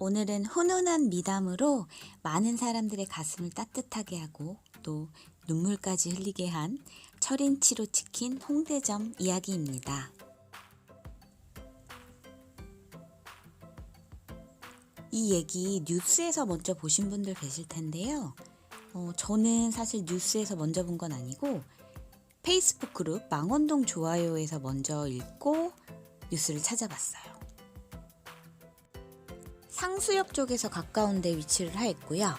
오늘은 훈훈한 미담으로 많은 사람들의 가슴을 따뜻하게 하고 또 눈물까지 흘리게 한 철인치로 치킨 홍대점 이야기입니다. 이 얘기 뉴스에서 먼저 보신 분들 계실 텐데요. 어, 저는 사실 뉴스에서 먼저 본 건 아니고 페이스북 그룹 망원동 좋아요에서 먼저 읽고 뉴스를 찾아봤어요. 상수역 쪽에서 가까운 데 위치를 하였고요.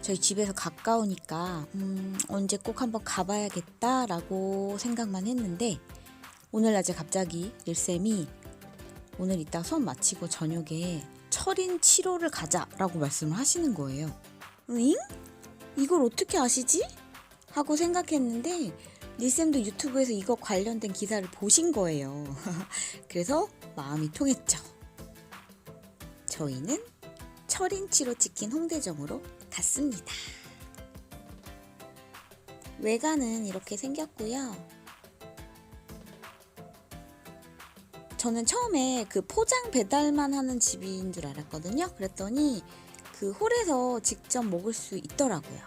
저희 집에서 가까우니까 음, 언제 꼭 한번 가봐야겠다라고 생각만 했는데 오늘 낮에 갑자기 일쌤이 오늘 이따 수업 마치고 저녁에 철인 7호를 가자라고 말씀을 하시는 거예요. 응? 이걸 어떻게 아시지? 하고 생각했는데 리쌤도 유튜브에서 이거 관련된 기사를 보신 거예요. 그래서 마음이 통했죠. 저희는 철인치로 치킨 홍대점으로 갔습니다. 외관은 이렇게 생겼고요. 저는 처음에 그 포장 배달만 하는 집인 줄 알았거든요. 그랬더니 그 홀에서 직접 먹을 수 있더라고요.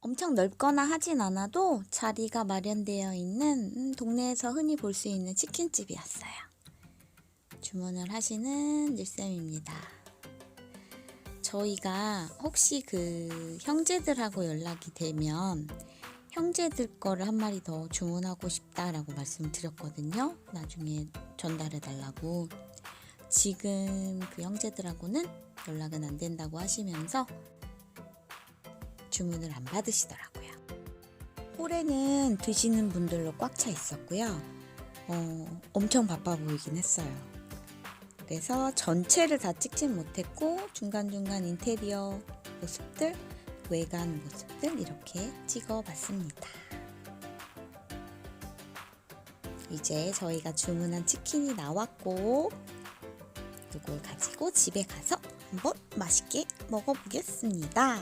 엄청 넓거나 하진 않아도 자리가 마련되어 있는 음, 동네에서 흔히 볼 수 있는 치킨집이었어요. 주문을 하시는 일쌤입니다. 저희가 혹시 그 형제들하고 연락이 되면 형제들 거를 한 마리 더 주문하고 싶다라고 말씀드렸거든요. 나중에 전달해 달라고. 지금 그 형제들하고는 연락은 안 된다고 하시면서 주문을 안 받으시더라고요. 홀에는 드시는 분들로 꽉 차 있었고요. 어, 엄청 바빠 보이긴 했어요. 그래서 전체를 다 찍진 못했고 중간중간 인테리어 모습들, 외관 모습들 이렇게 찍어 봤습니다. 이제 저희가 주문한 치킨이 나왔고 이걸 가지고 집에 가서 한번 맛있게 먹어보겠습니다.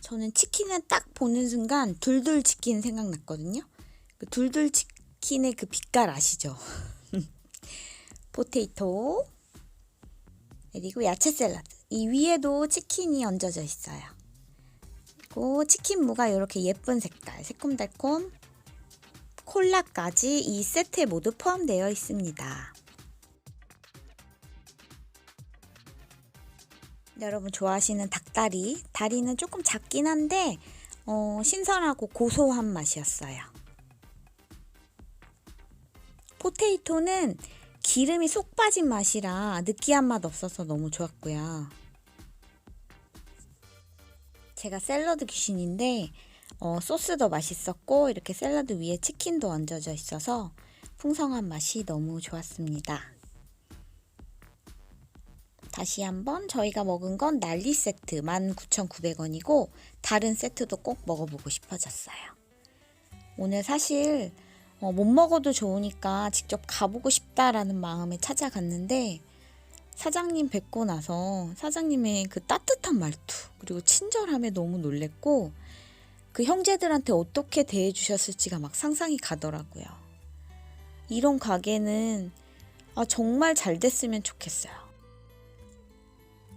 저는 치킨을 딱 보는 순간 둘둘 치킨 생각났거든요. 그 둘둘 치킨의 그 빛깔 아시죠? 포테이토 그리고 야채 샐러드 이 위에도 치킨이 얹어져 있어요. 그리고 치킨 무가 이렇게 예쁜 색깔 새콤달콤 콜라까지 이 세트에 모두 포함되어 있습니다. 여러분 좋아하시는 닭다리 다리는 조금 작긴 한데 어, 신선하고 고소한 맛이었어요. 포테이토는 기름이 쏙 빠진 맛이라 느끼한 맛 없어서 너무 좋았고요. 제가 샐러드 귀신인데 어, 소스도 맛있었고 이렇게 샐러드 위에 치킨도 얹어져 있어서 풍성한 맛이 너무 좋았습니다. 다시 한번 저희가 먹은 건 난리 세트 19,900원이고 다른 세트도 꼭 먹어보고 싶어졌어요. 오늘 사실 어, 못 먹어도 좋으니까 직접 가보고 싶다라는 마음에 찾아갔는데 사장님 뵙고 나서 사장님의 그 따뜻한 말투 그리고 친절함에 너무 놀랬고 그 형제들한테 어떻게 대해 주셨을지가 막 상상이 가더라고요. 이런 가게는 아, 정말 잘 됐으면 좋겠어요.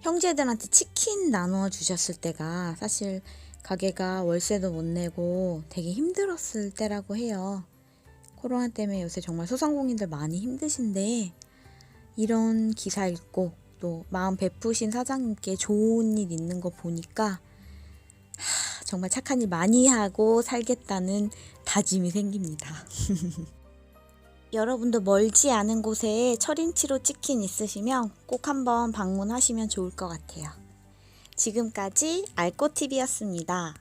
형제들한테 치킨 나누어 주셨을 때가 사실 가게가 월세도 못 내고 되게 힘들었을 때라고 해요. 코로나 때문에 요새 정말 소상공인들 많이 힘드신데 이런 기사 읽고 또 마음 베푸신 사장님께 좋은 일 있는 거 보니까 하, 정말 착한 일 많이 하고 살겠다는 다짐이 생깁니다. 여러분도 멀지 않은 곳에 철인치로 치킨 있으시면 꼭 한번 방문하시면 좋을 것 같아요. 지금까지 알코TV였습니다.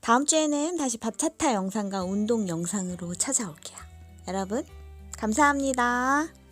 다음 주에는 다시 바차타 영상과 운동 영상으로 찾아올게요. 여러분, 감사합니다.